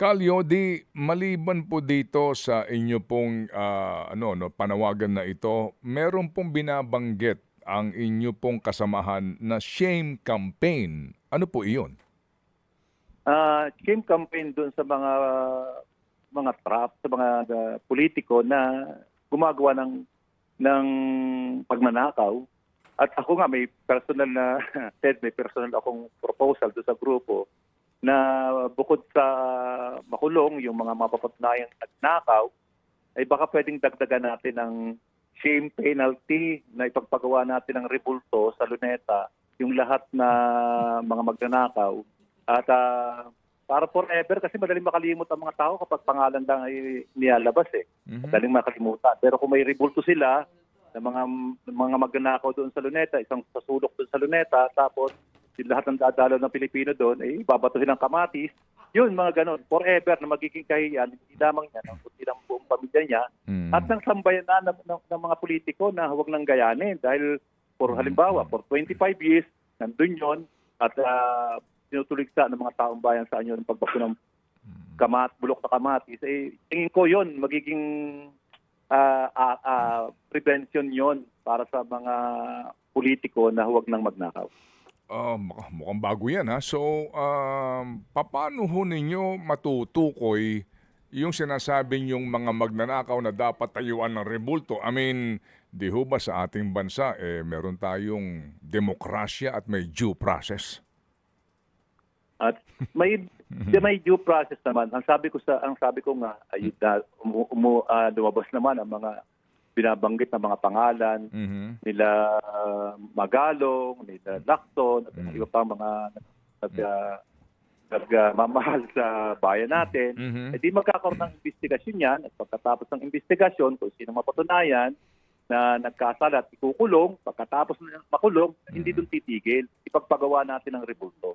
Kalyo, di maliban po dito sa inyo pong ah, ano, no, panawagan na ito, meron pong binabanggit ang inyo pong kasamahan na shame campaign. Ano po iyon? Ah, shame campaign doon sa mga mga trap, sa mga ah, politiko na gumagawa ng ng pagnanakaw. At ako nga may personal na Ted, may personal akong proposal doon sa grupo na bukod sa makulong yung mga mapapatunayan nagnakaw, ay baka pwedeng dagdagan natin ng shame penalty na ipagpagawa natin ng rebulto sa luneta yung lahat na mga magnanakaw at ah, para forever kasi madaling makalimot ang mga tao kapag pangalan lang ay nilalabas eh. Mhm. Madaling makalimutan. Pero kung may rebulto sila ng mga mga magnanakaw doon sa luneta, isang sasulok doon sa luneta, tapos yung lahat ng dadalaw ng Pilipino doon ay babatuhin ng kamatis. Yun, mga ganon. Forever na magiging kahiyan, hindi lamang niya, kundi ng buong pamilya niya, Mm. at ng sambayanan ng, ng, ng mga politiko na huwag nang gayanin dahil for halimbawa for 25 years nandun yon at uh, tinutuligsa ng mga taong bayan sa anyo ng pagbako ng kamat bulok na kamatis eh tingin ko yon magiging ah, ah, ah, prevention yon para sa mga politiko na huwag nang magnakaw. Ah, mukhang- bago yan ha. So, um, paano ho ninyo matutukoy yung sinasabing yung mga magnanakaw na dapat tayuan ng rebulto? I mean, di ho ba sa ating bansa, eh, meron tayong demokrasya at may due process? At may may due process naman. Ang sabi ko sa ang sabi ko nga ay na, umu, umu- ah, lumabas naman ang mga binabanggit na mga pangalan Mhm. nila ah, Magalong, nila Lacton, at Mm. iba pang mga nag, uh, nagmamahal sa bayan natin. Mhm. Eh di magkakaroon ng investigasyon yan at pagkatapos ng investigasyon kung sino mapatunayan na nagkasala at ikukulong, pagkatapos na makulong, hindi doon titigil. Ipagpagawa natin ang rebulto.